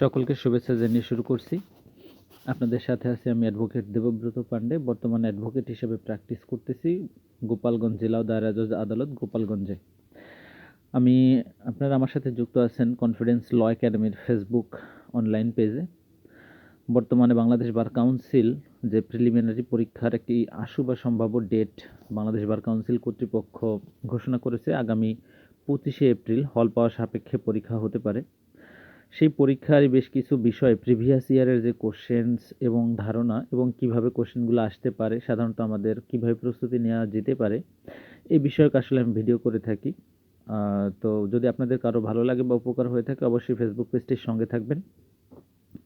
সকলকে শুভেচ্ছা জানিয়ে শুরু করছি। আপনাদের সাথে আছি আমি অ্যাডভোকেট দেবব্রত পান্ডে বর্তমানে অ্যাডভোকেট হিসেবে প্র্যাকটিস করতেছি গোপালগঞ্জ জেলা ও দায়রা জজ আদালত গোপালগঞ্জে। আমি, আপনারা আমার সাথে যুক্ত আছেন কনফিডেন্স ল একাডেমির ফেসবুক অনলাইন পেজে বর্তমানে বাংলাদেশ বার কাউন্সিল যে প্রিলিমিনারি পরীক্ষার একটি আশু বা সম্ভাব্য ডেট বাংলাদেশ বার কাউন্সিল কর্তৃপক্ষ ঘোষণা করেছে, আগামী পঁচিশে এপ্রিল হল পাওয়া সাপেক্ষে পরীক্ষা হতে পারে। সেই পরীক্ষার বেশ কিছু বিষয় প্রিভিয়াস ইয়ারের যে কোশ্চেন্স এবং ধারণা এবং কীভাবে কোশ্চেনগুলো আসতে পারে, সাধারণত আমাদের কীভাবে প্রস্তুতি নেওয়া যেতে পারে, এই বিষয়ক আসলে আমি ভিডিও করে থাকি। তো যদি আপনাদের কারও ভালো লাগে বা উপকার হয়ে থাকে, অবশ্যই ফেসবুক পেজটির সঙ্গে থাকবেন।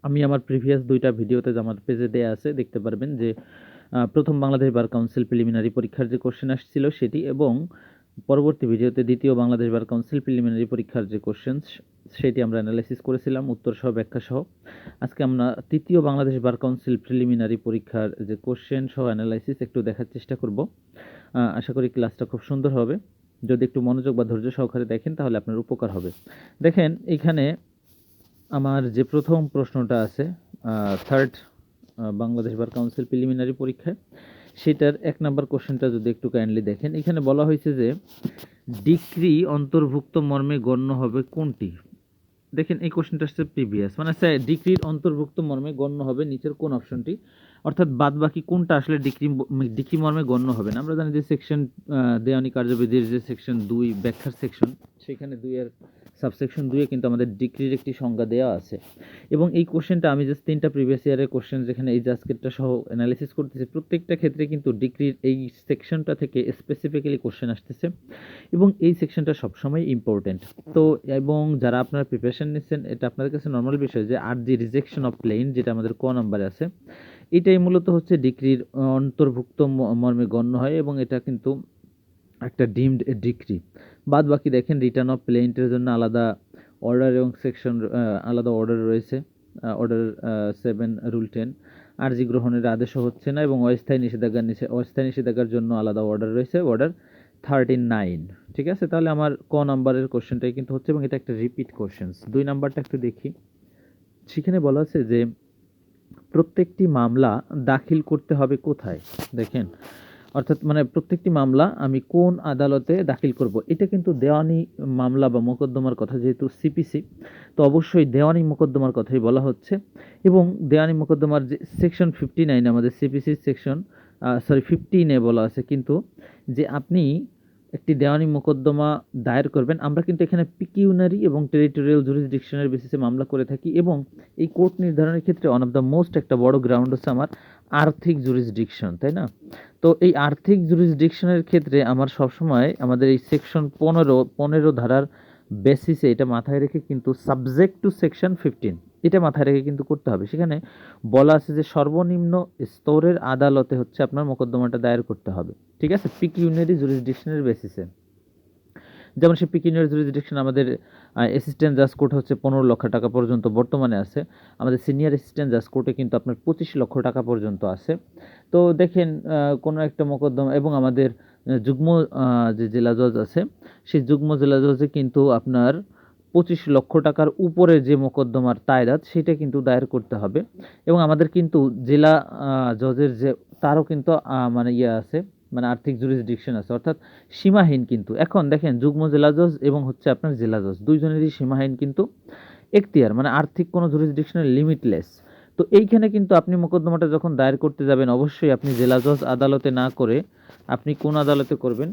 আমি আমার প্রিভিয়াস দুইটা ভিডিওতে আমার পেজে দেয়া আছে, দেখতে পারবেন যে প্রথম বাংলাদেশ বার কাউন্সিল প্রিলিমিনারি পরীক্ষার যে কোশ্চেন আসছিল সেটি এবং পরবর্তী ভিডিওতে দ্বিতীয় বাংলাদেশ বার কাউন্সিল প্রিলিমিনারি পরীক্ষার যে কোশ্চেন সেটি আমরা অ্যানালাইসিস করেছিলাম, উত্তর সহ, ব্যাখ্যা সহ। আজকে আমরা তৃতীয় বাংলাদেশ বার কাউন্সিল প্রিলিমিনারি পরীক্ষার যে কোশ্চেন সহ অ্যানালাইসিস একটু দেখার চেষ্টা করব। আশা করি ক্লাসটা খুব সুন্দর হবে। যদি একটু মনোযোগ বা ধৈর্য সহকারে দেখেন, তাহলে আপনার উপকার হবে। দেখেন, এখানে আমার যে প্রথম প্রশ্নটা আছে third Bangladesh bar council preliminary পরীক্ষায় সেটার এক নাম্বার কোশ্চেনটা যদি একটু কাইন্ডলি দেখেন, এখানে বলা হয়েছে যে, ডিক্রি অন্তর্ভুক্ত মর্মে গণ্য হবে কোনটি? দেখেন, এই কোশ্চেনটা আসছে প্রিভিয়াস মানে স্যার, ডিক্রির অন্তর্ভুক্ত মর্মে গণ্য হবে নিচের কোন অপশনটি? অর্থাৎ বাদ বাকি কোনটা আসলে ডিক্রি ডিক্রি মর্মে গণ্য হবে না? আমরা জানি যে সেকশন দেওয়ানি কার্যবিধির যে সেকশন দুই, ব্যাখ্যার সেকশন সেখানে দুইয়ের সাবসেকশন দুইয়ে কিন্তু আমাদের ডিগ্রির একটি সংজ্ঞা দেওয়া আছে। এবং এই কোশ্চেনটা আমি জাস্ট তিনটা প্রিভিয়াস ইয়ারের কোশ্চেন যেখানে এই জাস্কেটটা সহ অ্যানালিসিস করতেছি, প্রত্যেকটা ক্ষেত্রে কিন্তু ডিগ্রির এই সেকশনটা থেকে স্পেসিফিক্যালি কোশ্চেন আসতেছে। এবং এই সেকশনটা সবসময় ইম্পর্টেন্ট তো এবং যারা আপনারা প্রিপারেশন নিচ্ছেন, এটা আপনাদের কাছে নর্মাল বিষয় যে আর দি রিজেকশন অফ প্লেন যেটা আমাদের ক নাম্বারে আছে, এটাই মূলত হচ্ছে ডিগ্রির অন্তর্ভুক্ত মর্মে গণ্য হয় এবং এটা কিন্তু একটা ডিমড ডিগ্রি বাদ বাকি দেখেন রিটার্ন অফ প্লেন্টের জন্য আলাদা অর্ডার এবং সেকশন আলাদা অর্ডার রয়েছে অর্ডার সেভেন রুল টেন আরজি গ্রহণের আদেশও হচ্ছে না এবং অস্থায়ী নিষেধাজ্ঞার নিষে, অস্থায়ী নিষেধাজ্ঞার জন্য আলাদা অর্ডার রয়েছে অর্ডার থার্টি নাইন ঠিক আছে? তাহলে আমার ক নাম্বারের কোশ্চেনটাই কিন্তু হচ্ছে এবং এটা একটা রিপিট কোশ্চেন্স দুই নাম্বারটা একটু দেখি। সেখানে বলা আছে যে, প্রত্যেকটি মামলা দাখিল করতে হবে কোথায়? দেখেন অর্থাৎ মানে প্রত্যেকটি মামলা আমি কোন আদালতে দাখিল করব? এটা কিন্তু দেওয়ানি মামলা বা মোকদ্দমার কথা, যেহেতু সিপিসি তো অবশ্যই দেওয়ানি মোকদ্দমার কথাই বলা হচ্ছে। এবং দেওয়ানি মোকদ্দমার যে সেকশন ফিফটি নাইন আমাদের সিপিসি সেকশন সরি ফিফটিনে বলা আছে, কিন্তু যে আপনি একটি দেওয়ানি মোকদ্দমা দায়ের করবেন। আমরা কিন্তু এখানে পিকিউনারি এবং টেরিটোরিয়াল জুরিসডিকশনের বেসিসে মামলা করে থাকি এবং এই কোর্ট নির্ধারণের ক্ষেত্রে ওয়ান অফ দ্য মোস্ট একটা বড় গ্রাউন্ড হচ্ছে আমার আর্থিক জুরিসডিকশন তাই না? তো এই আর্থিক জুরিসডিকশনের ক্ষেত্রে আমার সবসময় আমাদের এই সেকশন পনেরো পনেরো ধারার বেসিসে এটা মাথায় রেখে কিন্তু সাবজেক্ট টু সেকশন ফিফটিন এটা মাথায় রেখে কিন্তু করতে হবে। সেখানে বলা আছে যে সর্বনিম্ন স্তরের আদালতে হচ্ছে আপনার মোকদ্দমাটা দায়ের করতে হবে। ঠিক আছে? পিক পিকিউনারি জুরিসডিকশনের বেসিসে যেমন সে পিক পিকিউনারি জুরিসডিকশন আমাদের অ্যাসিস্ট্যান্ট জাজ কোর্ট হচ্ছে পনেরো লক্ষ টাকা পর্যন্ত বর্তমানে আছে। আমাদের সিনিয়র অ্যাসিস্ট্যান্ট জাজ কোর্টে কিন্তু আপনার পঁচিশ লক্ষ টাকা পর্যন্ত আছে। তো দেখেন কোনো একটা মোকদ্দমা এবং আমাদের যুগ্ম যে জেলা জজ আছে, সেই যুগ্ম জেলা জজে কিন্তু আপনার পঁচিশ লক্ষ টাকার উপরে যে মোকদ্দমার তায়দাত সেটা কিন্তু দায়ের করতে হবে। এবং আমাদের কিন্তু জেলা জজের যে, তারও কিন্তু মানে ইয়ে আছে মানে আর্থিক জুরিসডিকশন আছে, অর্থাৎ সীমাহীন কিন্তু। এখন দেখেন, যুগ্ম জেলা জজ এবং হচ্ছে আপনার জেলা জজ, দুইজনেরই সীমাহীন কিন্তু এখতিয়ার মানে আর্থিক কোনো জুরিসডিকশনের লিমিটলেস তো এইখানে কিন্তু আপনি মোকদ্দমাটা যখন দায়ের করতে যাবেন, অবশ্যই আপনি জেলা জজ আদালতে না করে আপনি কোন আদালতে করবেন?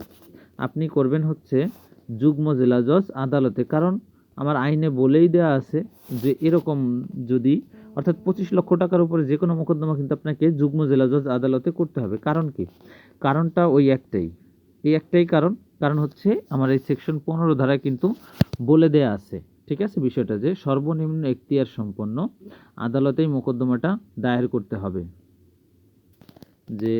আপনি করবেন হচ্ছে যুগ্ম জেলা জজ আদালতে। কারণ আমার আইনে বলেই দেওয়া আছে যে এরকম যদি, অর্থাৎ পঁচিশ লক্ষ টাকার উপরে যে কোনো মোকদ্দমা কিন্তু আপনাকে যুগ্ম জেলা জজ আদালতে করতে হবে। কারণ কি? কারণটা ওই একটাই। এই একটাই কারণ। কারণ হচ্ছে আমার এই সেকশন পনেরো ধারায় কিন্তু বলে দেয়া আছে। ঠিক আছে? বিষয়টা যে সর্বনিম্ন এখতিয়ার সম্পন্ন আদালতেই মোকদ্দমাটা দায়ের করতে হবে। যে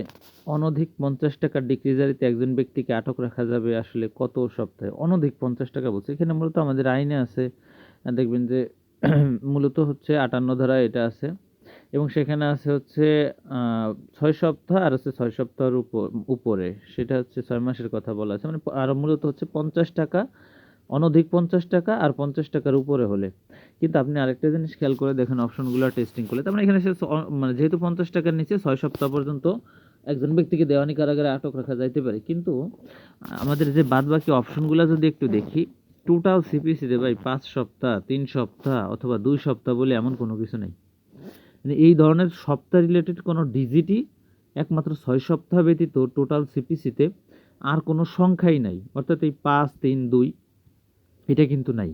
অনধিক পঞ্চাশ টাকার ডিগ্রি জারিতে একজন ব্যক্তিকে আটক রাখা যাবে আসলে কত সপ্তাহে? অনধিক পঞ্চাশ টাকা বলছে। এখানে মূলত আমাদের আইনে আছে দেখবেন যে মূলত হচ্ছে আটান্ন ধারা এটা আছে এবং সেখানে আছে হচ্ছে ছয় সপ্তাহ আর হচ্ছে ছয় সপ্তাহের উপর, উপরে। সেটা হচ্ছে ছয় মাসের কথা বলা আছে। মানে আর মূলত হচ্ছে পঞ্চাশ টাকা অনধিক পঞ্চাশ টাকা আর পঞ্চাশ টাকার উপরে হলে। কিন্তু আপনি আরেকটা জিনিস খেয়াল করে দেখেন, অপশনগুলো টেস্টিং করলে। তার মানে এখানে সে মানে যেহেতু পঞ্চাশ টাকার নিচে ছয় সপ্তাহ পর্যন্ত একজন ব্যক্তিকে দেওয়ানি কারাগারে আটক রাখা যাইতে পারে। কিন্তু আমাদের যে বাদ বাকি অপশনগুলো যদি একটু দেখি টোটাল সিপিসিতে ভাই পাঁচ সপ্তাহ, তিন সপ্তাহ অথবা দুই সপ্তাহ বলে এমন কোনো কিছু নেই। মানে এই ধরনের সপ্তাহ রিলেটেড কোনো ডিজিটই একমাত্র ছয় সপ্তাহ ব্যতীত টোটাল সিপিসিতে আর কোনো সংখ্যাই নাই। অর্থাৎ এই পাঁচ, তিন, দুই এটা কিন্তু নাই।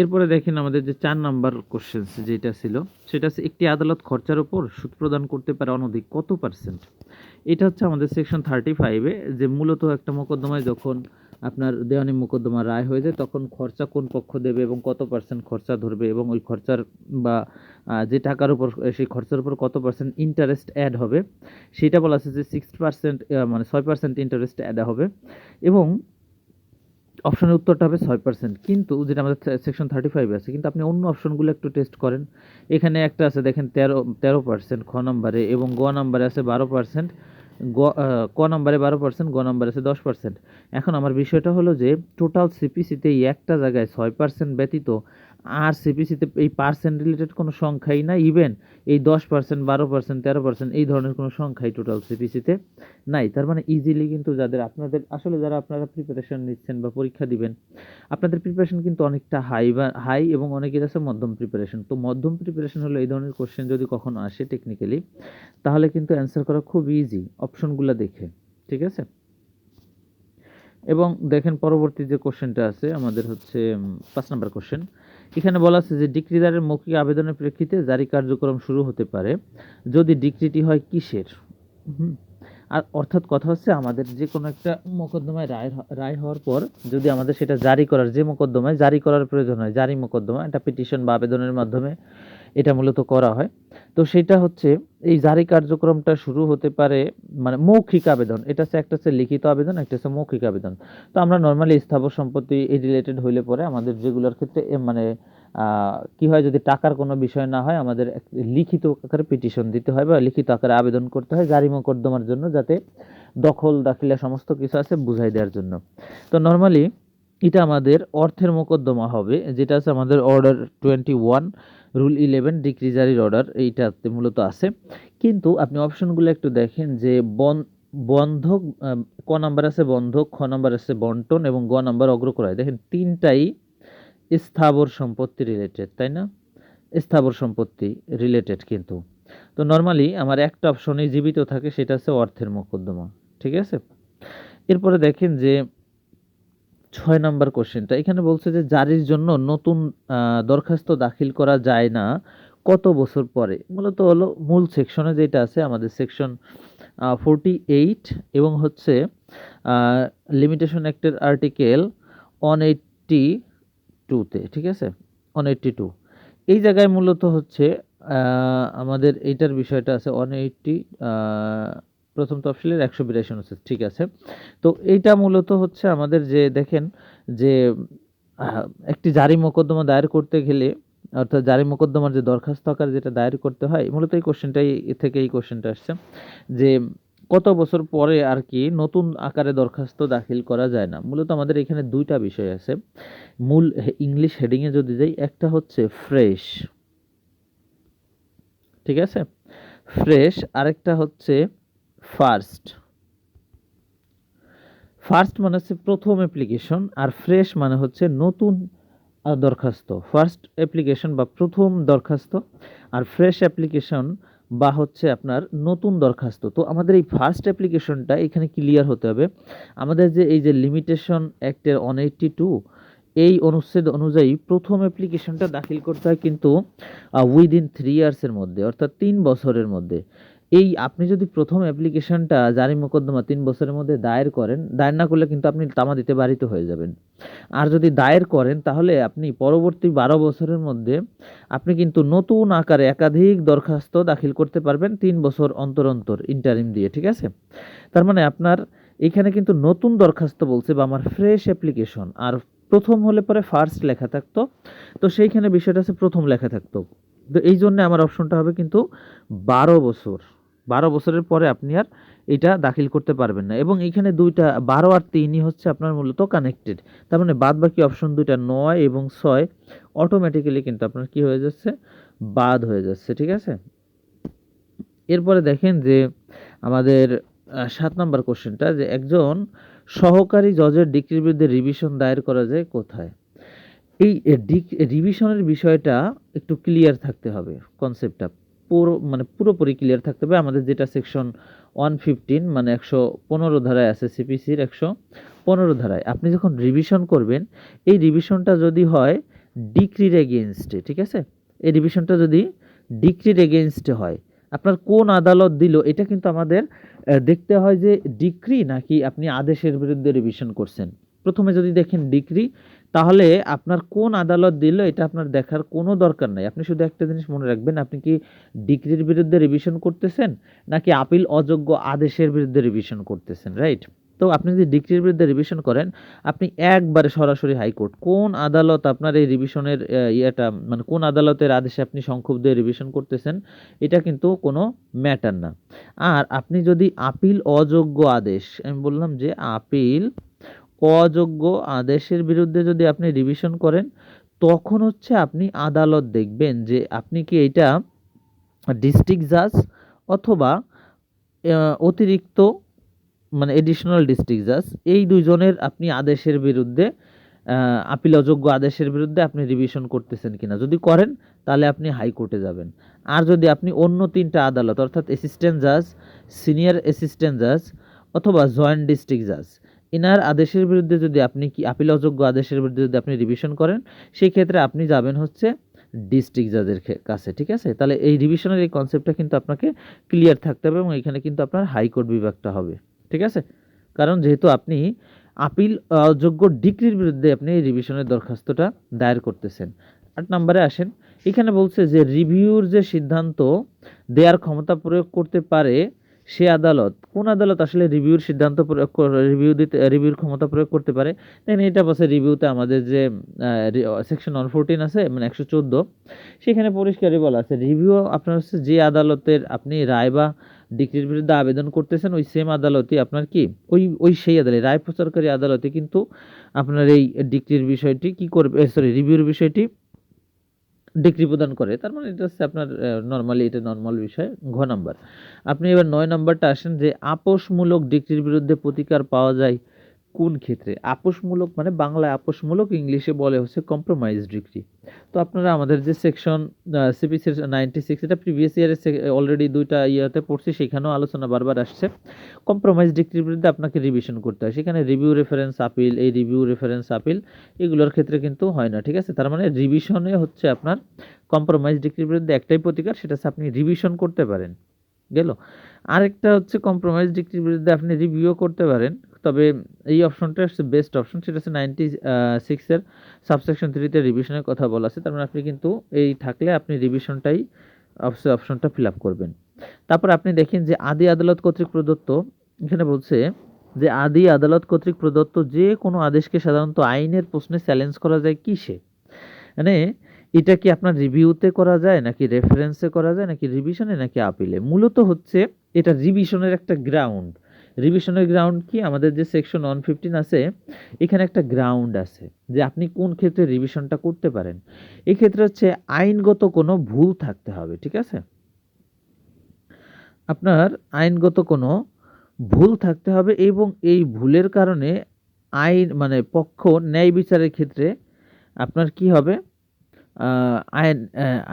এরপরে দেখেন আমাদের যে চার নাম্বার কোশ্চেন যেটা ছিল, সেটা হচ্ছে একটি আদালত খরচার উপর সুদ প্রদান করতে পারে অনধিক কত পার্সেন্ট এটা হচ্ছে আমাদের সেকশন থার্টি ফাইভে যে মূলত একটা মোকদ্দমায় যখন আপনার দেওয়ানি মোকদ্দমা রায় হয়ে যায়, তখন খরচা কোন পক্ষ দেবে এবং কত পার্সেন্ট খরচা ধরবে এবং ওই খরচার বা যে টাকার উপর, সেই খরচার উপর কত পার্সেন্ট ইন্টারেস্ট অ্যাড হবে, সেটা বলা আছে যে সিক্স পার্সেন্ট মানে ছয় পার্সেন্ট ইন্টারেস্ট অ্যাড হবে। এবং অপশনের উত্তরটা হবে ছয় পার্সেন্ট কিন্তু যেটা আমাদের সেকশন থার্টি ফাইভে আছে, কিন্তু আপনি অন্য অপশনগুলো একটু টেস্ট করেন। এখানে একটা আছে, দেখেন তেরো তেরো পার্সেন্ট খ নম্বরে এবং গ নম্বরে আছে বারো পার্সেন্ট গ ক নম্বরে বারো পার্সেন্ট গ নম্বরে আছে দশ পার্সেন্ট এখন আমার বিষয়টা হলো যে টোটাল সিপিসিতে এই একটা জায়গায় ছয় পার্সেন্ট ব্যতীত আর সিপিসিতে এই পার্সেন্ট রিলেটেড কোনো সংখ্যাই না ইভেন এই দশ পার্সেন্ট বারো পার্সেন্ট তেরো পার্সেন্ট এই ধরনের কোনো সংখ্যাই টোটাল সিপিসিতে নাই। তার মানে ইজিলি কিন্তু যাদের আপনাদের, আসলে যারা আপনারা প্রিপারেশন নিচ্ছেন বা পরীক্ষা দিবেন, আপনাদের প্রিপারেশন কিন্তু অনেকটা হাই বা হাই এবং অনেকের আছে মধ্যম প্রিপারেশন তো মধ্যম প্রিপারেশন হলো এই ধরনের কোশ্চেন যদি কখনো আসে টেকনিক্যালি তাহলে কিন্তু অ্যান্সার করা খুব ইজি অপশনগুলো দেখে, ঠিক আছে? এবং দেখেন পরবর্তী যে কোশ্চেনটা আছে, আমাদের হচ্ছে পাঁচ নাম্বার কোশ্চেন এখানে বলা আছে যে ডিক্রিদারের মৌখিক আবেদনের প্রেক্ষিতে জারি কার্যক্রম শুরু হতে পারে যদি ডিক্রিটি হয় কিসের? আর অর্থাৎ কথা হচ্ছে আমাদের যে কোনো একটা মোকদ্দমায় রায় রায় হওয়ার পর যদি আমাদের সেটা জারি করার, যে মোকদ্দমায় জারি করার প্রয়োজন হয়, জারি মোকদ্দমা, একটা পিটিশন বা আবেদনের মাধ্যমে এটা মূলত করা হয়। তো সেটা হচ্ছে এই জারি কার্যক্রমটা শুরু হতে পারে মানে মৌখিক আবেদন। এটা হচ্ছে একটা হচ্ছে লিখিত আবেদন, একটা হচ্ছে মৌখিক আবেদন। তো আমরা নর্মালি স্থাবর সম্পত্তি এই রিলেটেড হইলে পরে আমাদের যেগুলোর ক্ষেত্রে মানে কি হয় যদি টাকার কোনো বিষয় না হয়, আমাদের লিখিত আকারে পিটিশন দিতে হয় বা লিখিত আকারে আবেদন করতে হয় জারি মোকদ্দমার জন্য যাতে দখল, দাখিলা সমস্ত কিছু আছে বুঝাই দেওয়ার জন্য। তো নর্মালি এটা আমাদের অর্থের মোকদ্দমা হবে, যেটা আছে আমাদের order twenty one rule eleven decree জারির অর্ডার এইটাতে মূলত আছে। কিন্তু আপনি অপশনগুলো একটু দেখেন যে বন, বন্ধক ক নাম্বার আছে বন্ধক, খ নাম্বার আছে বন্টন এবং গ নাম্বার অগ্রক্রয়। দেখেন তিনটাই স্থাবর সম্পত্তি রিলেটেড তাই না? স্থাবর সম্পত্তি রিলেটেড কিন্তু। তো নর্মালি আমার একটা অপশনেই জীবিত থাকে, সেটা হচ্ছে অর্থের মোকদ্দমা, ঠিক আছে? এরপরে দেখেন যে ছয় নম্বর কোশ্চেনটা। এখানে বলছে যে, জারির জন্য নতুন দরখাস্ত দাখিল করা যায় না কত বছর পরে? মূলত হলো মূল সেকশনে যেটা আছে, আমাদের সেকশন ফোরটি এইট এবং হচ্ছে লিমিটেশন অ্যাক্টের আর্টিকেল ওয়ান এইটটি টুতে ঠিক আছে? ওয়ান এইটটি টু এই জায়গায় মূলত হচ্ছে আমাদের এইটার বিষয়টা আছে ওয়ান এইটটি প্রথম তফসিলের একশো বিরাশি অনুচ্ছেদ, ঠিক আছে? তো এইটা মূলত হচ্ছে আমাদের যে দেখেন যে একটি জারি মোকদ্দমা দায়ের করতে গেলে, অর্থাৎ জারি মোকদ্দমার যে দরখাস্ত আকার যেটা দায়ের করতে হয়, মূলত এই কোশ্চেনটাই থেকে এই কোশ্চেনটা আসছে, যে কত বছর পরে আর কি নতুন আকারে দরখাস্ত দাখিল করা যায় না। মূলত আমাদের এখানে দুইটা বিষয় আছে। মূল ইংলিশ হেডিংয়ে যদি যাই, একটা হচ্ছে ফ্রেশ, ঠিক আছে? ফ্রেশ, আরেকটা হচ্ছে ফার্স্ট। ফার্স্ট মানে হচ্ছে প্রথম অ্যাপ্লিকেশন আর ফ্রেশ মানে হচ্ছে নতুন দরখাস্ত। ফার্স্ট অ্যাপ্লিকেশন বা প্রথম দরখাস্ত, আর ফ্রেশ অ্যাপ্লিকেশন বা হচ্ছে আপনার নতুন দরখাস্ত। তো আমাদের এই ফার্স্ট অ্যাপ্লিকেশনটা এখানে ক্লিয়ার হতে হবে। আমাদের যে এই যে লিমিটেশন অ্যাক্টের ওয়ান এইটটি টু এই অনুচ্ছেদ অনুযায়ী প্রথম অ্যাপ্লিকেশনটা দাখিল করতে হয় কিন্তু উইদিন থ্রি ইয়ার্সের মধ্যে, অর্থাৎ তিন বছরের মধ্যে। এই আপনি যদি প্রথম অ্যাপ্লিকেশনটা জারি মোকদ্দমা তিন বছরের মধ্যে দায়ের করেন, দায়ের না করলে কিন্তু আপনি তামা দিতে বাড়িতে হয়ে যাবেন। আর যদি দায়ের করেন, তাহলে আপনি পরবর্তী বারো বছরের মধ্যে আপনি কিন্তু নতুন আকারে একাধিক দরখাস্ত দাখিল করতে পারবেন তিন বছর অন্তর অন্তর ইন্টারিম দিয়ে, ঠিক আছে? তার মানে আপনার এখানে কিন্তু নতুন দরখাস্ত বলছে বা আমার ফ্রেশ অ্যাপ্লিকেশন আর প্রথম হলে পরে ফার্স্ট লেখা থাকতো। তো সেইখানে বিষয়টা আছে প্রথম লেখা থাকতো। তো এই জন্য আমার অপশনটা হবে কিন্তু বারো বছর। বারো বছরের পরে আপনি আর এটা দাখিল করতে পারবেন না। এবং এখানে দুইটা, বারো আর তিনই হচ্ছে আপনার মূলত কানেক্টেড তার মানে বাদ বাকি অপশন দুইটা নয় এবং ছয় অটোমেটিক্যালি কিন্তু আপনার কি হয়ে যাচ্ছে? বাদ হয়ে যাচ্ছে, ঠিক আছে? এরপরে দেখেন যে আমাদের সাত নম্বর কোশ্চেনটা যে একজন সহকারী জজের ডিগ্রির বিরুদ্ধে রিভিশন দায়ের করা যায় কোথায়? এই রিভিশনের বিষয়টা একটু ক্লিয়ার থাকতে হবে কনসেপ্টটা পুরো মানে পুরোপুরি ক্লিয়ার থাকতে হবে। আমাদের যেটা সেকশন ওয়ান ফিফটিন মানে একশো পনেরো ধারায় আছে সিপিসির একশো পনেরো ধারায়। আপনি যখন রিভিশন করবেন, এই রিভিশনটা যদি হয় ডিক্রির এগেনস্টে ঠিক আছে? এই রিভিশনটা যদি ডিক্রির এগেনস্টে হয়, আপনার কোন আদালত দিল, এটা কিন্তু আমাদের দেখতে হয় যে ডিক্রি নাকি আপনি আদেশের বিরুদ্ধে রিভিশন করছেন। প্রথমে যদি দেখেন ডিক্রি তাহলে আপনার কোন আদালত দিল এটা আপনার দেখার কোনো দরকার নাই। আপনি শুধু একটা জিনিস মনে রাখবেন, আপনি কি ডিগ্রির বিরুদ্ধে রিভিশন করতেছেন, নাকি আপিল অযোগ্য আদেশের বিরুদ্ধে রিভিশন করতেছেন রাইট তো আপনি যদি ডিগ্রির বিরুদ্ধে রিভিশন করেন, আপনি একবারে সরাসরি হাইকোর্ট, কোন আদালত আপনার এই রিভিশনের ইয়েটা মানে কোন আদালতের আদেশে আপনি সংক্ষুব্ধ রিভিশন করতেছেন, এটা কিন্তু কোনো ম্যাটার না। আর আপনি যদি আপিল অযোগ্য আদেশ, আমি বললাম যে আপিল অযোগ্য আদেশের বিরুদ্ধে যদি আপনি রিভিশন করেন, তখন হচ্ছে আপনি আদালত দেখবেন যে আপনি কি এটা ডিস্ট্রিক্ট জাজ অথবা অতিরিক্ত মানে এডিশনাল ডিস্ট্রিক্ট জাজ এই দুইজনের আপনি আদেশের বিরুদ্ধে আপিল অযোগ্য আদেশের বিরুদ্ধে আপনি রিভিশন করতেছেন কিনা। যদি করেন, তাহলে আপনি হাইকোর্টে যাবেন। আর যদি আপনি অন্য তিনটা আদালত, অর্থাৎ অ্যাসিস্ট্যান্ট জাজ সিনিয়র অ্যাসিস্ট্যান্ট জাজ অথবা জয়েন্ট ডিস্ট্রিক্ট জাজ এনার আদেশের বিরুদ্ধে যদি আপনি কি আপিল অযোগ্য আদেশের বিরুদ্ধে যদি আপনি রিভিশন করেন সেই ক্ষেত্রে আপনি যাবেন হচ্ছে ডিস্ট্রিক্ট জাজের কাছে, ঠিক আছে? তাহলে এই রিভিশনের এই কনসেপ্টটা কিন্তু আপনাকে ক্লিয়ার থাকতে হবে এবং এখানে কিন্তু আপনার হাইকোর্ট বিভাগটা হবে, ঠিক আছে? কারণ যেহেতু আপনি আপিল অযোগ্য ডিগ্রির বিরুদ্ধে আপনি এই রিভিশনের দরখাস্তটা দায়ের করতেছেন। আট নম্বরে আসেন, এখানে বলছে যে রিভিউর যে সিদ্ধান্ত দেওয়ার ক্ষমতা প্রয়োগ করতে পারে সে আদালত, কোন আদালত আসলে রিভিউর সিদ্ধান্ত প্রয়োগ রিভিউ দিতে, রিভিউর ক্ষমতা প্রয়োগ করতে পারে? দেন এটা বসে রিভিউতে আমাদের যে সেকশন ওয়ান ফোরটিন আছে মানে একশো চোদ্দ, সেখানে পরিষ্কারই বলা আছে, রিভিউ আপনার হচ্ছে যে আদালতের আপনি রায় বা ডিগ্রির বিরুদ্ধে আবেদন করতেছেন, ওই সেম আদালতই আপনার কি? ওই ওই সেই আদালত রায় প্রচারকারী আদালতে কিন্তু আপনার এই ডিগ্রির বিষয়টি কি করবে সরি রিভিউর বিষয়টি ডিগ্রি প্রদান করে, তার মানে এটা হচ্ছে আপনার নর্মালি এটা নর্মাল বিষয়, ঘ নাম্বার আপনি এবার নয় নাম্বারটা আসেন যে, আপোষমূলক ডিগ্রির বিরুদ্ধে প্রতিকার পাওয়া যায় কোন ক্ষেত্রে? আপোষমূলক মানে বাংলায় আপোষমূলক, ইংলিশে বলে হচ্ছে কম্প্রোমাইজ ডিগ্রি তো আপনারা আমাদের যে সেকশন সিপিসি নাইনটি সিক্স এটা প্রিভিয়াস ইয়ারে অলরেডি দুইটা ইয়েতে পড়ছি, সেখানেও আলোচনা বারবার আসছে। কম্প্রোমাইজ ডিগ্রির বিরুদ্ধে আপনাকে রিভিশন করতে হয়। সেখানে রিভিউ রেফারেন্স আপিল এই রিভিউ রেফারেন্স আপিল এগুলোর ক্ষেত্রে কিন্তু হয় না, ঠিক আছে? তার মানে রিভিশনে হচ্ছে আপনার কম্প্রোমাইজ ডিগ্রির বিরুদ্ধে একটাই প্রতিকার, সেটা আপনি রিভিশন করতে পারেন। গেল? আরেকটা হচ্ছে কম্প্রোমাইজ ডিগ্রির বিরুদ্ধে আপনি রিভিউ করতে পারেন। তবে এই অপশনটা হচ্ছে বেস্ট অপশন সেটা হচ্ছে নাইনটি সিক্সের সাবসেকশন থ্রিতে রিভিশনের কথা বলা আছে। তার মানে আপনি কিন্তু এই থাকলে আপনি রিভিশনটাই অপশনটা ফিল আপ করবেন। তারপর আপনি দেখেন যে আদি আদালত কর্তৃক প্রদত্ত, এখানে বলছে যে আদি আদালত কর্তৃক প্রদত্ত যে কোনো আদেশকে সাধারণত আইনের প্রশ্নে চ্যালেঞ্জ করা যায় কিসে? মানে এটা কি আপনার রিভিউতে করা যায়, নাকি রেফারেন্সে করা যায়, নাকি রিভিশনে নাকি আপিলে মূলত হচ্ছে এটা রিভিশনের একটা গ্রাউন্ড রিভিশনের গ্রাউন্ড কি? আমাদের যে সেকশন ওয়ান ফিফটিন আছে, এখানে একটা গ্রাউন্ড আছে যে আপনি কোন ক্ষেত্রে রিভিশনটা করতে পারেন। এই ক্ষেত্রে হচ্ছে আইনগত কোনো ভুল থাকতে হবে, ঠিক আছে? আপনার আইনগত কোনো ভুল থাকতে হবে এবং এই ভুলের কারণে আইন মানে পক্ষ ন্যায় বিচারের ক্ষেত্রে আপনার কি হবে? আইন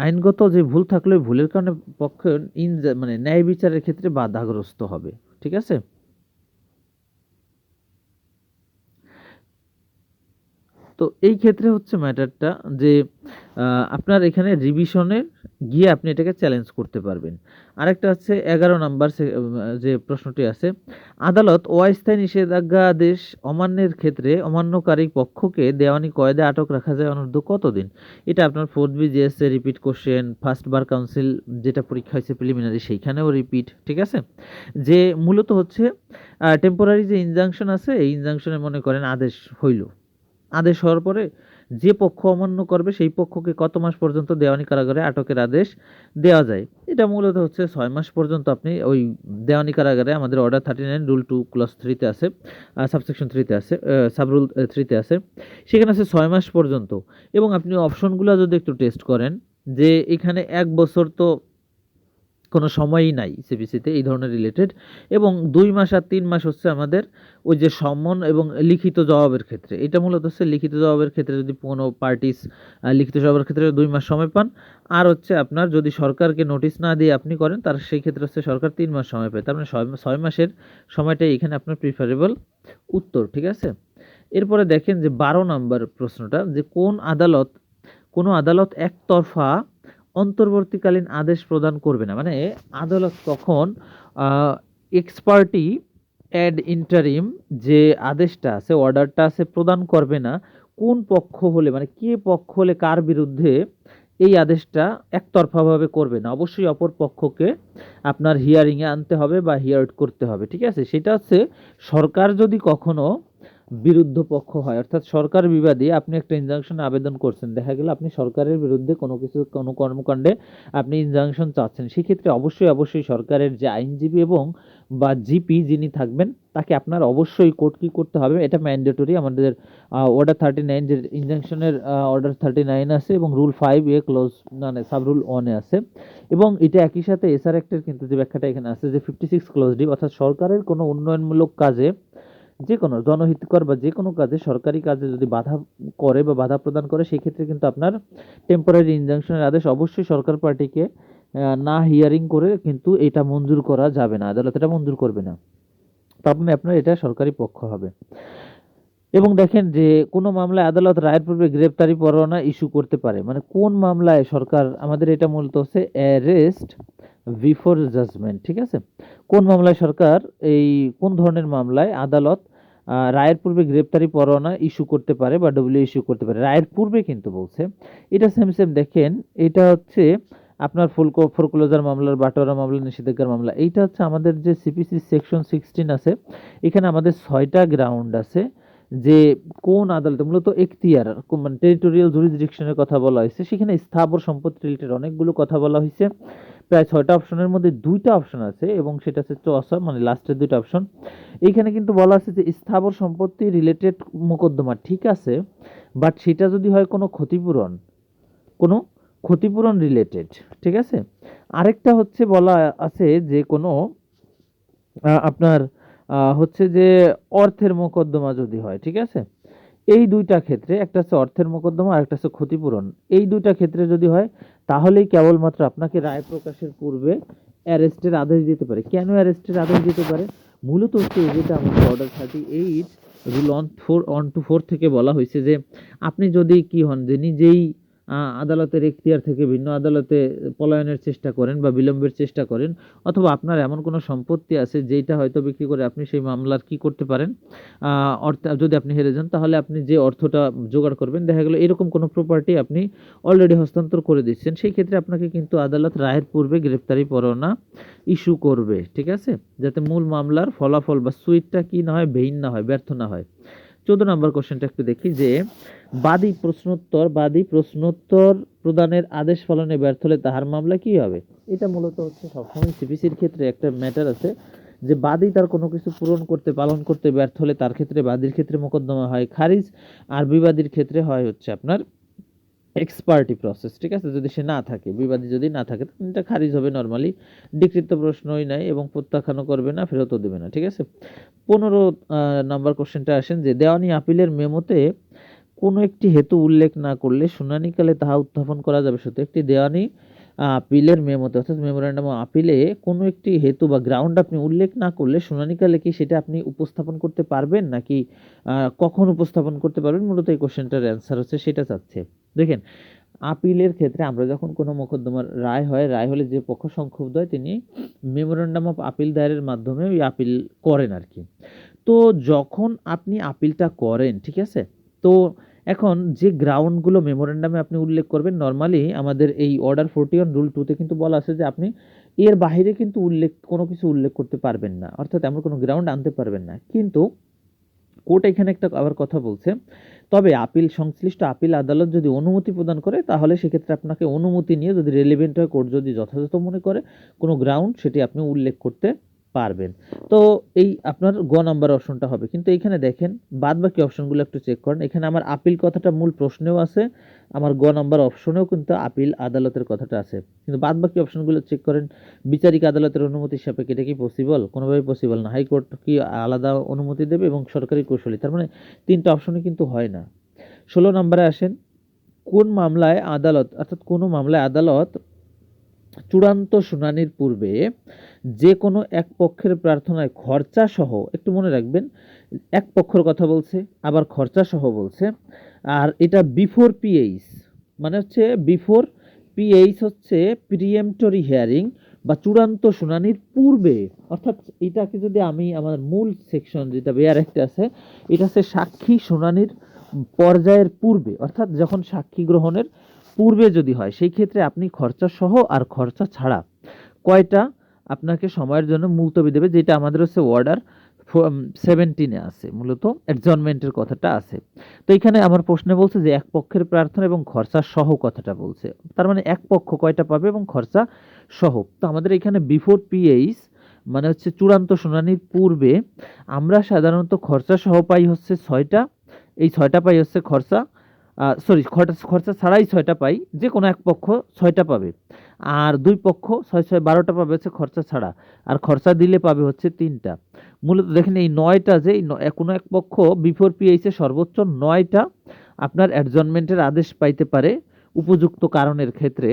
আইনগত যে ভুল থাকলে ভুলের কারণে পক্ষ ইন মানে ন্যায় বিচারের ক্ষেত্রে বাধাগ্রস্ত হবে, ঠিক আছে? তো এই ক্ষেত্রে হচ্ছে ম্যাটারটা যে আপনার এখানে রিভিশনে গিয়ে আপনি এটাকে চ্যালেঞ্জ করতে পারবেন। আরেকটা হচ্ছে এগারো নাম্বার যে প্রশ্নটি আছে, আদালত অস্থায়ী নিষেধাজ্ঞা আদেশ অমান্যের ক্ষেত্রে অমান্যকারী পক্ষকে দেওয়ানি কয়েদে আটক রাখা যায় অনূর্ধ্ব কতদিন? এটা আপনার fourth B GSA repeat question first bar council যেটা পরীক্ষা হয়েছে প্রিলিমিনারি সেইখানেও রিপিট ঠিক আছে? যে মূলত হচ্ছে টেম্পোরারি যে ইনজাংশন আছে, এই ইনজাংশনে মনে করেন আদেশ হইল। আদেশ হওয়ার পরে যে পক্ষ অমান্য করবে, সেই পক্ষকে কত মাস পর্যন্ত দেওয়ানি কারাগারে আটকের আদেশ দেওয়া যায়? এটা মূলত হচ্ছে ছয় মাস পর্যন্ত আপনি ওই দেওয়ানি কারাগারে আমাদের order thirty nine rule two clause থ্রিতে আছে সাবসেকশন থ্রিতে আছে সাব রুল থ্রিতে আছে। সেখানে আছে ছয় মাস পর্যন্ত। এবং আপনি অপশনগুলো যদি একটু টেস্ট করেন, যে এখানে এক বছর তো কোনো সময়ই নাই সিবিসিতে এই ধরনের রিলেটেড এবং দুই মাস আর তিন মাস হচ্ছে আমাদের ওই যে সম্মন এবং লিখিত জবাবের ক্ষেত্রে। এটা মূলত হচ্ছে লিখিত জবাবের ক্ষেত্রে যদি কোনো পার্টিস লিখিত জবাবের ক্ষেত্রে দুই মাস সময় পান। আর হচ্ছে আপনার যদি সরকারকে নোটিশ না দিয়ে আপনি করেন, তার সেই ক্ষেত্রে হচ্ছে সরকার তিন মাস সময় পায়। তার মানে ছয় মাসের সময়টাই এখানে আপনার প্রিফারেবল উত্তর, ঠিক আছে? এরপরে দেখেন যে বারো নম্বর প্রশ্নটা যে কোন আদালত, কোনো আদালত একতরফা অন্তর্বর্তীকালীন আদেশ প্রদান করবে না। মানে আদালত তখন এক্সপার্টি অ্যাড ইন্টারিম যে আদেশটা আছে অর্ডারটা আছে, প্রদান করবে না। কোন পক্ষ হলে মানে কে পক্ষ হলে কার বিরুদ্ধে এই আদেশটা একতরফাভাবে করবে না? অবশ্যই অপর পক্ষকে আপনার হিয়ারিংয়ে আনতে হবে বা হিয়ার্ড করতে হবে, ঠিক আছে? সেটা হচ্ছে সরকার যদি কখনো বিরুদ্ধ পক্ষ হয়। অর্থাৎ সরকার বিবাদী আপনি একটা ইনজাংশন আবেদন করছেন, দেখা গেল আপনি সরকারের বিরুদ্ধে কোনো কিছু, কোনো কর্মকাণ্ডে আপনি ইনজাংশন চাচ্ছেন। সেক্ষেত্রে অবশ্যই অবশ্যই সরকারের যে আইনজীবী এবং বা জিপি যিনি থাকবেন, তাকে আপনার অবশ্যই কোর্ট কি করতে হবে, এটা ম্যান্ডেটরি আমাদের অর্ডার থার্টি নাইন যে ইনজাংশনের অর্ডার থার্টি নাইন আছে এবং রুল ফাইভ এ ক্লোজ মানে সাব রুল ওয়ানে আছে। এবং এটা একই সাথে এসআর অ্যাক্টের কিন্তু যে ব্যাখ্যাটা এখানে আছে যে ফিফটি সিক্স ক্লোজ ডি অর্থাৎ সরকারের কোনো উন্নয়নমূলক কাজে যে কোনো জনহিতকর বা যে কোনো কাজে, সরকারি কাজে যদি বাধা করে বা বাধা প্রদান করে সেই ক্ষেত্রে কিন্তু আপনার টেম্পোরারি ইনজাংশনের আদেশ অবশ্যই সরকার পার্টিকে না হিয়ারিং করে কিন্তু এটা মঞ্জুর করা যাবে না। আদালত এটা মঞ্জুর করবে না। তার মানে আপনার এটা সরকারি পক্ষ হবে। এবং দেখেন যে কোনো মামলায় আদালত রায়ের পূর্বে গ্রেপ্তারি পরোয়ানা ইস্যু করতে পারে। মানে কোন মামলায় সরকার, আমাদের এটা মূলত হচ্ছে অ্যারেস্ট বিফোর জাজমেন্ট ঠিক আছে? কোন মামলায় সরকার এই কোন ধরনের মামলায় আদালত রায়ের পূর্বে গ্রেপ্তারি পরোয়ানা ইস্যু করতে পারে বা ডব্লিউ ইস্যু করতে পারে? রায়ের পূর্বে কিন্তু বলছে। এটা সেম সেম দেখেন, এটা হচ্ছে আপনার ফুল ফোরক্লোজার মামলার, বাটোয়ারা মামলা, নিষেধাজ্ঞার মামলা। এইটা হচ্ছে আমাদের যে সিপিসি সেকশন সিক্সটিন আছে, এখানে আমাদের ছয়টা গ্রাউন্ড আছে। যে কোন আদালতে, মূলত এখতিয়ার মানে টেরিটোরিয়াল জুরিসডিকশনের কথা বলা হয়েছে, সেখানে স্থাবর সম্পত্তি রিলেটেড অনেকগুলো কথা বলা হয়েছে। প্রায় ছয়টা অপশনের মধ্যে দুইটা অপশন আছে এবং সেটা হচ্ছে চসা মানে লাস্টের দুইটা অপশন। এইখানে কিন্তু বলা আছে যে স্থাবর সম্পত্তি রিলেটেড মোকদ্দমা ঠিক আছে বাট সেটা যদি হয় কোনো ক্ষতিপূরণ কোনো ক্ষতিপূরণ রিলেটেড ঠিক আছে? আরেকটা হচ্ছে বলা আছে যে কোনো আপনার হচ্ছে যে অর্থের মোকদ্দমা যদি হয়, ঠিক আছে? এই দুইটা ক্ষেত্রে, একটা হচ্ছে অর্থের মোকদ্দমা আর একটা হচ্ছে ক্ষতিপূরণ। এই দুইটা ক্ষেত্রে যদি হয়, তাহলেই কেবলমাত্র আপনাকে রায় প্রকাশের পূর্বে অ্যারেস্টের আদেশ দিতে পারে। কেন অ্যারেস্টের আদেশ দিতে পারে? মূলত হচ্ছে যেটা আমাদের order thirty eight rule one four one two four থেকে বলা হয়েছে যে, আপনি যদি কি হন, যে নিজেই আদালতের এখতিয়ার থেকে ভিন্ন আদালতে পলায়নের চেষ্টা করেন বা বিলম্বের চেষ্টা করেন, অথবা আপনার এমন কোনো সম্পত্তি আছে যেটা হয়তো বিক্রি করে আপনি সেই মামলার কি করতে পারেন? অর্থ, যদি আপনি হেরে যান, তাহলে আপনি যে অর্থটা জোগাড় করবেন, দেখা গেলো এরকম কোনো প্রপার্টি আপনি অলরেডি হস্তান্তর করে দিচ্ছেন সেই ক্ষেত্রে আপনাকে কিন্তু আদালত রায়ের পূর্বে গ্রেপ্তারি পরোয়ানা ইস্যু করবে, ঠিক আছে? যাতে মূল মামলার ফলাফল বা সুইটটা কি না হয় বেইন না হয়, ব্যর্থ না হয়। চোদ্দ নম্বর কোশ্চেনটা একটু দেখি যে, বাদী প্রশ্নোত্তর বাদী প্রশ্নোত্তর প্রদানের আদেশ পালনে ব্যর্থ হলে তাহার মামলা কি হবে? এটা মূলত হচ্ছে সবসময় সিপিসির ক্ষেত্রে একটা ম্যাটার আছে যে, বাদী তার কোনো কিছু পূরণ করতে, পালন করতে ব্যর্থ হলে তার ক্ষেত্রে বাদীর ক্ষেত্রে মোকদ্দমা হয় খারিজ, আর বিবাদীর ক্ষেত্রে হয় হচ্ছে আপনার এক্সপার্টি প্রসেস ঠিক আছে? যদি সে না থাকে, বিবাদী যদি না থাকে এটা খারিজ হবে নর্মালি ডিকৃত প্রশ্নই নাই এবং প্রত্যাখ্যানও করবে না, ফেরতও দেবে না, ঠিক আছে? পনেরো নাম্বার কোশ্চেনটা আসেন যে, দেওয়ানি আপিলের মেমোতে কোনো একটি হেতু উল্লেখ না করলে শুনানিকালে তাহা উত্থাপন করা যাবে। শুধু একটি দেওয়ানি আপিলের মেমোতে অর্থাৎ মেমোরেন্ডাম আপিলে কোনো একটি হেতু বা গ্রাউন্ড আপনি উল্লেখ না করলে শুনানিকালে কি সেটা আপনি উপস্থাপন করতে পারবেন? নাকি কখন উপস্থাপন করতে পারবেন? মূলত এই কোশ্চেনটার অ্যান্সার হচ্ছে, সেটা চাচ্ছে। দেখেন আপিলের ক্ষেত্রে আমরা যখন কোনো মোকদ্দমার রায় হয়, রায় হলে যে পক্ষ সংক্ষুব্ধ হয়, তিনি মেমোরেন্ডাম অফ আপিল দায়েরের মাধ্যমে ওই আপিল করেন আর কি তো যখন আপনি আপিলটা করেন, ঠিক আছে? তো এখন যে গ্রাউন্ডগুলো মেমোরেন্ডামে আপনি উল্লেখ করবেন নর্মালি আমাদের এই অর্ডার ফোরটি ওয়ান রুল টুতে কিন্তু বলা আছে যে আপনি এর বাইরে কিন্তু উল্লেখ, কোনো কিছু উল্লেখ করতে পারবেন না। অর্থাৎ এমন কোনো গ্রাউন্ড আনতে পারবেন না। কিন্তু কোর্ট এখানে একটা আবার কথা বলছে, তবে আপিল, সংশ্লিষ্ট আপিল আদালত যদি অনুমতি প্রদান করে, তাহলে সেক্ষেত্রে আপনাকে অনুমতি নিয়ে যদি রেলিভেন্ট হয়, কোর্ট যদি যথাযথ মনে করে, কোনো গ্রাউন্ড সেটি আপনি উল্লেখ করতে পারবেন। তো এই আপনার গ নাম্বার অপশনটা হবে। কিন্তু এখানে দেখেন বাদ বাকি অপশনগুলো একটু চেক করেন। এখানে আমার আপিল কথাটা মূল প্রশ্নেও আছে, আমার গ নাম্বার অপশনেও কিন্তু আপিল আদালতের কথাটা আছে। কিন্তু বাদ বাকি অপশনগুলো চেক করেন, বিচারিক আদালতের অনুমতি সাপেক্ষে এটা কি পসিবল কোনোভাবেই পসিবল না। হাইকোর্ট কি আলাদা অনুমতি দেবে এবং সরকারি কৌশলী? তার মানে তিনটা অপশনই কিন্তু হয় না। ষোলো নম্বরে আসেন, কোন মামলায় আদালত, অর্থাৎ কোনো মামলায় আদালত চূড়ান্ত শুনানির পূর্বে যে কোনো এক পক্ষের প্রার্থনায় খরচা সহ একটু মনে রাখবেন, এক পক্ষের কথা বলছে, আবার খরচা সহ বলছে, আর এটা বিফোর পিএইচ মানে হচ্ছে বিফোর পিএইচ হচ্ছে প্রিএমটরি হিয়ারিং বা চূড়ান্ত শুনানির পূর্বে। অর্থাৎ এটাকে যদি আমি আমার মূল সেকশন যেটা বেয়ার একটা আছে, এটা হচ্ছে সাক্ষী শুনানির পর্যায়ের পূর্বে। অর্থাৎ যখন সাক্ষী গ্রহণের পূর্বে যদি হয়, সেই ক্ষেত্রে আপনি খরচা সহ আর খরচা ছাড়া কয়টা আপনাকে সময়ের জন্য মুলতবি দেবে, যেটা আমাদের হচ্ছে অর্ডার সেভেন্টিনে আছে, মূলত অ্যাডজনমেন্টের কথাটা আছে। তো এখানে আমার প্রশ্নে বলছে যে এক পক্ষের প্রার্থনা এবং খরচা সহ কথাটা বলছে। তার মানে এক পক্ষ কয়টা পাবে এবং খরচা সহ? তো আমাদের এখানে বিফোর পিএইচ মানে হচ্ছে চূড়ান্ত শুনানির পূর্বে আমরা সাধারণত খরচা সহ পাই হচ্ছে ছয়টা। এই ছয়টা পাই হচ্ছে খরচা সরি খরচা খরচা ছাড়াই ছয়টা পাই যে কোনো এক পক্ষ ছয়টা পাবে। আর দুই পক্ষ ছয় ছয়, বারোটা পাবে হচ্ছে খরচা ছাড়া। আর খরচা দিলে পাবে হচ্ছে তিনটা। মূলত দেখেন এই নয়টা যে কোনো এক পক্ষ বিফোর পিএইচে সর্বোচ্চ নয়টা আপনার অ্যাডজনমেন্টের আদেশ পাইতে পারে, উপযুক্ত কারণের ক্ষেত্রে,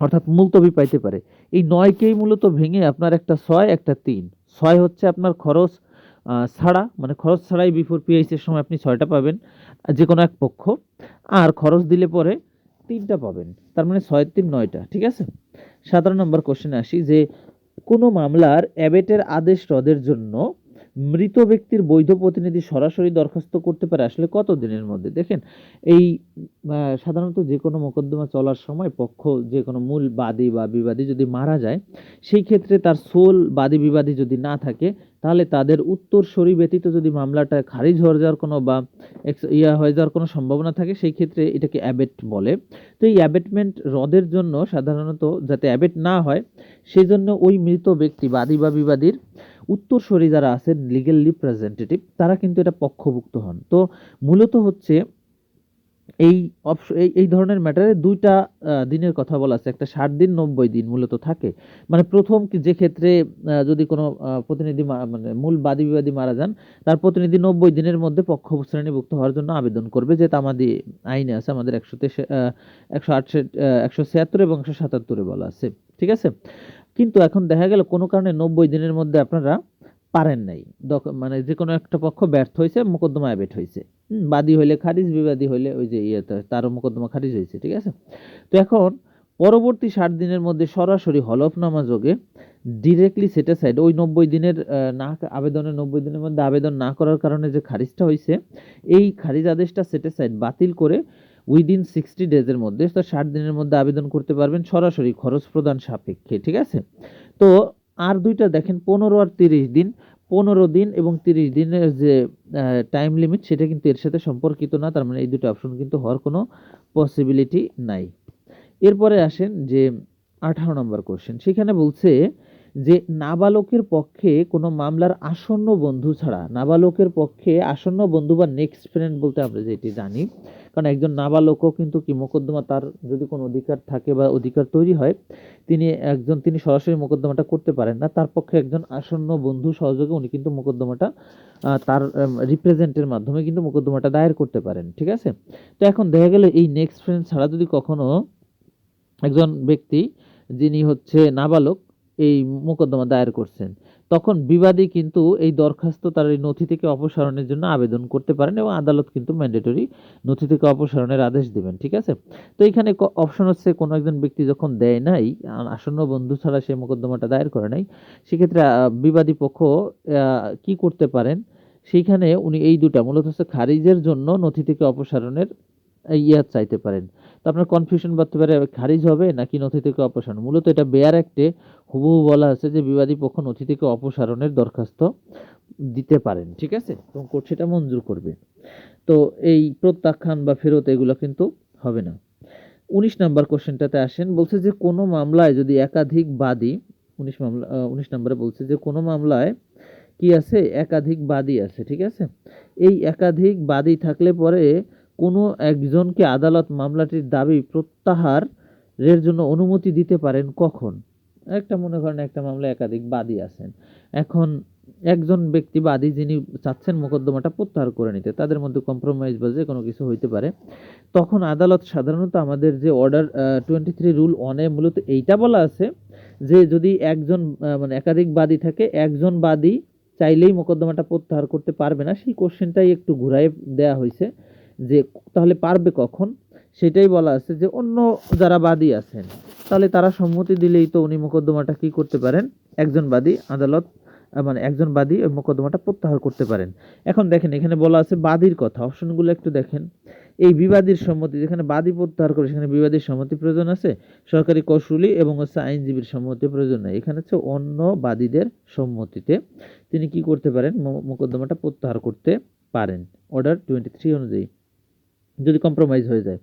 অর্থাৎ মুলতবি পাইতে পারে। এই নয়কেই মূলত ভেঙে আপনার একটা ছয়, একটা তিন। ছয় হচ্ছে আপনার খরচ ছাড়া মানে খরচ ছাড়াই বিফোর পিএইচের সময় আপনি ছয়টা পাবেন। যে কোনো এক পক্ষ। আর খরচ দিলে পরে তিনটা পাবেন। তার মানে ছয় তিন নয়টা, ঠিক আছে? সাধারণ নম্বর কোশ্চেনে আসি যে, কোনো মামলার অ্যাবেটের আদেশ রদের জন্য মৃত ব্যক্তির বৈধ প্রতিনিধি সরাসরি দরখাস্ত করতে পারে আসলে কত দিনের মধ্যে? দেখেন, এই সাধারণত যে কোনো মোকদ্দমা চলার সময় পক্ষ যে কোনো মূল বাদী বা বিবাদী যদি মারা যায়, সেই ক্ষেত্রে তার সোল বাদী বিবাদী যদি না থাকে, তাহলে তাদের উত্তরসূরি ব্যতীত যদি মামলাটা খারিজ হয়ে যাওয়ার কোনো বা ইয়া হয়ে যাওয়ার কোনো সম্ভাবনা থাকে, সেই ক্ষেত্রে এটাকে অ্যাবেট বলে। তো এই অ্যাবেটমেন্ট রদের জন্য সাধারণত যাতে অ্যাবেট না হয় সেই জন্য ওই মৃত ব্যক্তি বাদী বা বিবাদীর উত্তরসূরি যারা আছেন লিগেল রিপ্রেজেন্টেটিভ তারা কিন্তু এটা পক্ষভুক্ত হন। তো মূলত হচ্ছে এই এই এই ধরনের ম্যাটারে দুইটা দিনের কথা বলা আছে। একটা ষাট দিন, নব্বই দিন মূলত থাকে। মানে প্রথম যে ক্ষেত্রে যদি কোনো প্রতিনিধি মানে মূল বাদী বিবাদী মারা যান, তার প্রতিনিধি নব্বই দিনের মধ্যে পক্ষ শ্রেণীভুক্ত হওয়ার জন্য আবেদন করবে যেটা আমাদের আইনে আছে, আমাদের একশো একশোতে একশো আটশো একশো ছিয়াত্তর এবং একশো সাতাত্তরে বলা আছে। ঠিক আছে? কিন্তু এখন দেখা গেল কোনো কারণে নব্বই দিনের মধ্যে আপনারা পারেন নাই। মানে যে কোনো একটা পক্ষ ব্যর্থ হয়েছে মোকদ্দমা অ্যাবেট হয়েছে বাদী হইলে খারিজ, বিবাদী হইলে ওই যে ইয়ে তারও মোকদ্দমা খারিজ হয়েছে ঠিক আছে? তো এখন পরবর্তী ষাট দিনের মধ্যে সরাসরি হলফনামা যোগে ডিরেক্টলি সেটা সাইড ওই নব্বই দিনের না, আবেদনের নব্বই দিনের মধ্যে আবেদন না করার কারণে যে খারিজটা হয়েছে এই খারিজ আদেশটা সেটে সাইড বাতিল করে উইদিন সিক্সটি ডেজের মধ্যে, তো ষাট দিনের মধ্যে আবেদন করতে পারবেন সরাসরি খরচ প্রদান সাপেক্ষে, ঠিক আছে? তো আর দুইটা দেখেন, পনেরো আর তিরিশ দিন, পনেরো দিন এবং তিরিশ দিনের যে টাইম লিমিট সেটা কিন্তু এর সাথে সম্পর্কিত না, তার মানে এই দুটো অপশন কিন্তু হওয়ার কোনো পসিবিলিটি নাই। এরপরে আসেন যে, আঠারো নম্বর কোশ্চেন সেখানে বলছে যে নাবালকের পক্ষে কোনো মামলার আসন্ন বন্ধু ছাড়া, নাবালকের পক্ষে আসন্ন বন্ধু বা নেক্সট ফ্রেন্ড বলতে আমরা যেটি জানি, কারণ একজন নাবালকও কিন্তু কি মোকদ্দমা তার যদি কোনো অধিকার থাকে বা অধিকার তৈরি হয়, তিনি একজন, তিনি সরাসরি মোকদ্দমাটা করতে পারেন না, তার পক্ষে একজন আসন্ন বন্ধু সহযোগে উনি কিন্তু মোকদ্দমাটা তার রিপ্রেজেন্টের মাধ্যমে কিন্তু মোকদ্দমাটা দায়ের করতে পারেন, ঠিক আছে? তো এখন দেখা গেল এই নেক্সট ফ্রেন্ড ছাড়া যদি কখনো একজন ব্যক্তি যিনি হচ্ছে নাবালক এই মোকদ্দমা দায়ের করছেন। তখন বিবাদী কিন্তু এই দরখাস্ত তার এই নথি থেকে অপসারণের জন্য আবেদন করতে পারেন এবং আদালত কিন্তু ম্যান্ডেটরি নথি থেকে অপসারণের আদেশ দিবেন, ঠিক আছে? তো এখানে অপশন হচ্ছে কোনো একজন ব্যক্তি যখন দেয় নাই আসন্ন বন্ধু ছাড়া সে মোকদ্দমাটা দায়ের করে নাই, সেক্ষেত্রে বিবাদী পক্ষ কি করতে পারেন? সেইখানে উনি এই দুটা, মূলত হচ্ছে খারিজের জন্য নথি থেকে অপসারণের ইয়া চাইতে পারেন। তো আপনার কনফিউশন বাড়তে পারে, খারিজ হবে নাকি নথি থেকে অপসারণ? মূলত এটা বেয়ার অ্যাক্টে হুবহু বলা আছে যে বিবাদী পক্ষ নথি থেকে অপসারণের দরখাস্ত দিতে পারেন, ঠিক আছে? এবং কোর্ট সেটা মঞ্জুর করবে। তো এই প্রত্যাখ্যান বা ফেরত এগুলো কিন্তু হবে না। উনিশ নাম্বার কোশ্চেনটাতে আসেন, বলছে যে কোনো মামলায় যদি একাধিক বাদী, উনিশ মামলা উনিশ নম্বরে বলছে যে কোনো মামলায় কি আছে? একাধিক বাদী আছে, ঠিক আছে? এই একাধিক বাদী থাকলে পরে কোনো একজনকে আদালত মামলাটির দাবি প্রত্যাহারের জন্য অনুমতি দিতে পারেন কখন? একটা মনে করেন একটা মামলায় একাধিক বাদী আছেন। এখন একজন ব্যক্তি বাদী যিনি চাচ্ছেন মোকদ্দমাটা প্রত্যাহার করে নিতে, তাদের মধ্যে কম্প্রোমাইজ বা যে কোনো কিছু হইতে পারে, তখন আদালত সাধারণত আমাদের যে অর্ডার টোয়েন্টি থ্রি রুল ওয়ানে মূলত এইটা বলা আছে যে যদি একজন মানে একাধিক বাদী থাকে, একজন বাদী চাইলেই মোকদ্দমাটা প্রত্যাহার করতে পারবে না। সেই কোশ্চেনটাই একটু ঘুরাই দেয়া হয়েছে যে তাহলে পারবে কখন? সেটাই বলা আছে যে অন্য যারা বাদী আছেন তাহলে তারা সম্মতি দিলেই তো উনি মোকদ্দমাটা কি করতে পারেন? একজন বাদী আদালত মানে একজন বাদী ওই মোকদ্দমাটা প্রত্যাহার করতে পারেন। এখন দেখেন, এখানে বলা আছে বাদীর কথা। অপশনগুলো একটু দেখেন। এই বিবাদীর সম্মতি, যেখানে বাদী প্রত্যাহার করে, সেখানে বিবাদীর সম্মতি প্রয়োজন আছে? সরকারি কৌশলী এবং হচ্ছে আইনজীবীর সম্মতি প্রয়োজন নেই। এখানে হচ্ছে অন্য বাদীদের সম্মতিতে তিনি কি করতে পারেন? মোকদ্দমাটা প্রত্যাহার করতে পারেন। অর্ডার টোয়েন্টি থ্রি অনুযায়ী। যদি কম্প্রোমাইজ হয়ে যায়।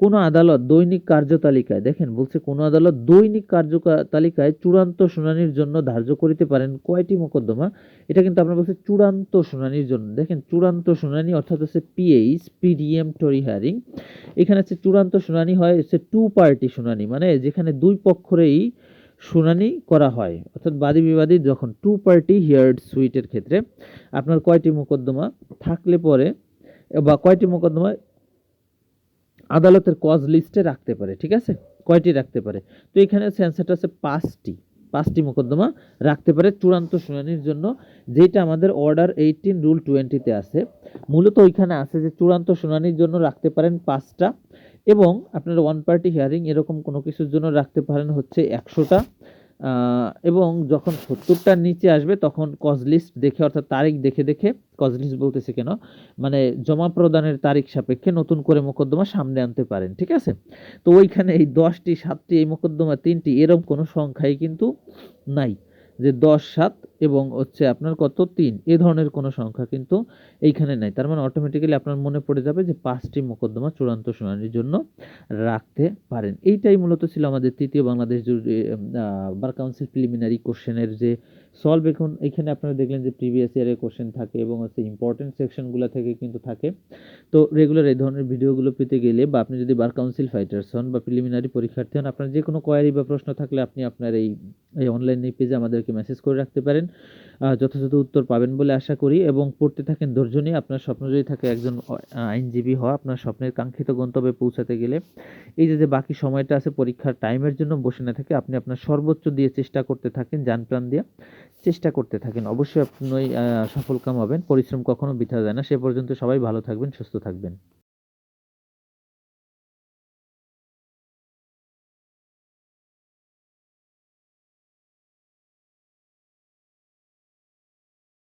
কোনো আদালত দৈনিক কার্যতালিকায়, দেখেন বলছে কোনো আদালত দৈনিক কার্য তালিকায় চূড়ান্ত শুনানির জন্য ধার্য করিতে পারেন কয়টি মোকদ্দমা? এটা কিন্তু আপনার বলছে চূড়ান্ত শুনানির জন্য। দেখেন চূড়ান্ত শুনানি অর্থাৎ হচ্ছে পিএইচ, পিডিএম, টরি হিয়ারিং। এখানে হচ্ছে চূড়ান্ত শুনানি হয় হচ্ছে টু পার্টি শুনানি মানে যেখানে দুই পক্ষরেই শুনানি করা হয়। অর্থাৎ বাদী বিবাদী যখন টু পার্টি হিয়ার্ড সুইটের ক্ষেত্রে আপনার কয়টি মোকদ্দমা থাকলে পরে বা কয়টি মোকদ্দমা আদালতের কজ লিস্টে রাখতে পারে, ঠিক আছে? কয়টি রাখতে পারে? তো এখানে সেন্সারটা হচ্ছে পাঁচটি পাঁচটি মোকদ্দমা রাখতে পারে চূড়ান্ত শুনানির জন্য যেটা আমাদের অর্ডার এইটিন রুল টোয়েন্টিতে আছে। মূলত ওইখানে আছে যে চূড়ান্ত শুনানির জন্য রাখতে পারেন পাঁচটা এবং আপনার ওয়ান পার্টি হিয়ারিং এরকম কোনো কিছুর জন্য রাখতে পারেন হচ্ছে একশোটা। এবং যখন সত্তরটার নিচে আসবে, তখন কজ লিস্ট দেখে, অর্থাৎ তারিখ দেখে দেখে কজ লিস্ট বলতেছে কেন? মানে জমা প্রদানের তারিখ সাপেক্ষে নতুন করে মোকদ্দমা সামনে আনতে পারেন, ঠিক আছে? তো ওইখানে এই দশটি, সাতটি, এই মোকদ্দমা তিনটি, এরম কোনো সংখ্যাই কিন্তু নাই। যে দশ, সাত এবং হচ্ছে আপনার কত? তিন। এ ধরনের কোনো সংখ্যা কিন্তু এইখানে নাই। তার মানে অটোমেটিক্যালি আপনার মনে পড়ে যাবে যে পাঁচটি মোকদ্দমা চূড়ান্ত শুনানির জন্য রাখতে পারেন। এইটাই মূলত ছিল আমাদের তৃতীয় বাংলাদেশ বার কাউন্সিল প্রিলিমিনারি কোশ্চেনের যে সলভ এখন, এখানে আপনারা দেখলেন যে প্রিভিয়াস ইয়ারের কোশ্চেন থাকে এবং হচ্ছে ইম্পর্টেন্ট সেকশনগুলো থেকে কিন্তু থাকে। তো রেগুলার এই ধরনের ভিডিওগুলো পেতে গেলে বা আপনি যদি বার কাউন্সিল ফাইটার্স হন বা প্রিলিমিনারি পরীক্ষার্থী হন, আপনার যে কোনো কোয়ারি বা প্রশ্ন থাকলে আপনি আপনার এই এই অনলাইন পেজে আমাদেরকে মেসেজ করে রাখতে পারেন। যথাযথ উত্তর পাবেন বলে আশা করি এবং পড়তে থাকেন ধৈর্য নিয়ে। আপনার স্বপ্ন যদি থাকে একজন আইনজীবী হওয়া, আপনার স্বপ্নের কাঙ্ক্ষিত গন্তব্যে পৌঁছাতে গেলে এই যে যে বাকি সময়টা আছে পরীক্ষার টাইমের জন্য বসে না থেকে আপনি আপনার সর্বোচ্চ দিয়ে চেষ্টা করতে থাকেন যান প্রাণ দিয়ে। চেষ্টা করতে থাকেন। অবশ্যই আপনি আহ, সফল কাম হবেন পরিশ্রম কখনো বৃথা যায় না। সে পর্যন্ত সবাই ভালো থাকবেন সুস্থ থাকবেন।